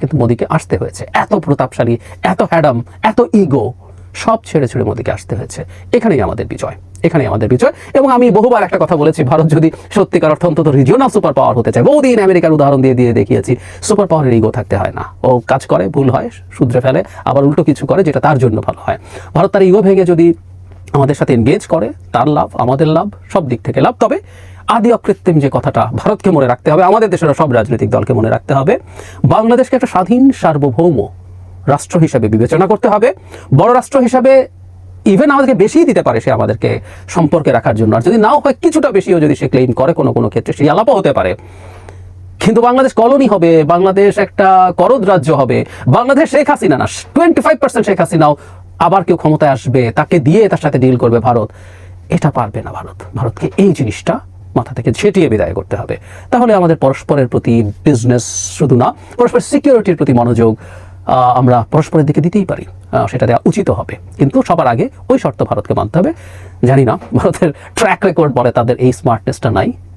কিন্তু মোদীকে আসতে হয়েছে। এত প্রতাপশালী, এত হ্যাডাম, এত ইগো সব ছেড়ে ছেড়ে মোদীকে আসতে হয়েছে। এখানেই আমাদের বিজয়, এখানেই আমাদের বিজয়। এবং আমি বহুবার একটা কথা বলেছি, ভারত যদি সত্যিকার অর্থ অন্তত রিজিওনাল সুপার পাওয়ার হতে চায়, বহুদিন আমেরিকার উদাহরণ দিয়ে দিয়ে দেখিয়েছি সুপার পাওয়ারের ইগো থাকতে হয় না। ও কাজ করে, ভুল হয়, শুধরে ফেলে, আবার উল্টো কিছু করে, যেটা তার জন্য ভালো হয়। ভারত তার ইগো ভেঙে যদি আমাদের সাথে এনগেজ করে, তার লাভ, আমাদের লাভ, সব দিক থেকে লাভ। তবে আদি অকৃত্রিম যে কথাটা ভারতকে মনে রাখতে হবে, আমাদের দেশের সব রাজনৈতিক দলকে মনে রাখতে হবে, বাংলাদেশকে একটা স্বাধীন সার্বভৌম রাষ্ট্র হিসাবে বিবেচনা করতে হবে, বড় রাষ্ট্র হিসাবে ইভেন আমাদেরকে বেশিই দিতে পারে সে আমাদেরকে সম্পর্কে রাখার জন্য, আর যদি নাও হয় কিছুটা বেশিও যদি সে ক্লেম করে কোনো কোনো ক্ষেত্রে সেই আলাপও হতে পারে। কিন্তু বাংলাদেশ কলোনি হবে, বাংলাদেশ একটা করদ রাজ্য হবে, বাংলাদেশ শেখ হাসিনা না টোয়েন্টি ফাইভ পার্সেন্ট শেখ হাসিনাও আবার কেউ ক্ষমতায় আসবে, তাকে দিয়ে তার সাথে ডিল করবে ভারত, এটা পারবে না ভারত, ভারতকে এই জিনিসটা মাথা থেকে ছেটিয়ে বিদায় করতে হবে। তাহলে আমাদের পরস্পরের প্রতি বিজনেস শুধু না পরস্পর সিকিউরিটির প্রতি মনোযোগ আমরা পরস্পরের দিকে দিতেই পারি। সেটা দেওয়া উচিত হবে। কিন্তু সবার আগে ওই শর্ত ভারতকে মানতে হবে। জানি না, ভারতের ট্র্যাক রেকর্ড বলে তাদের এই স্মার্টনেসটা নাই।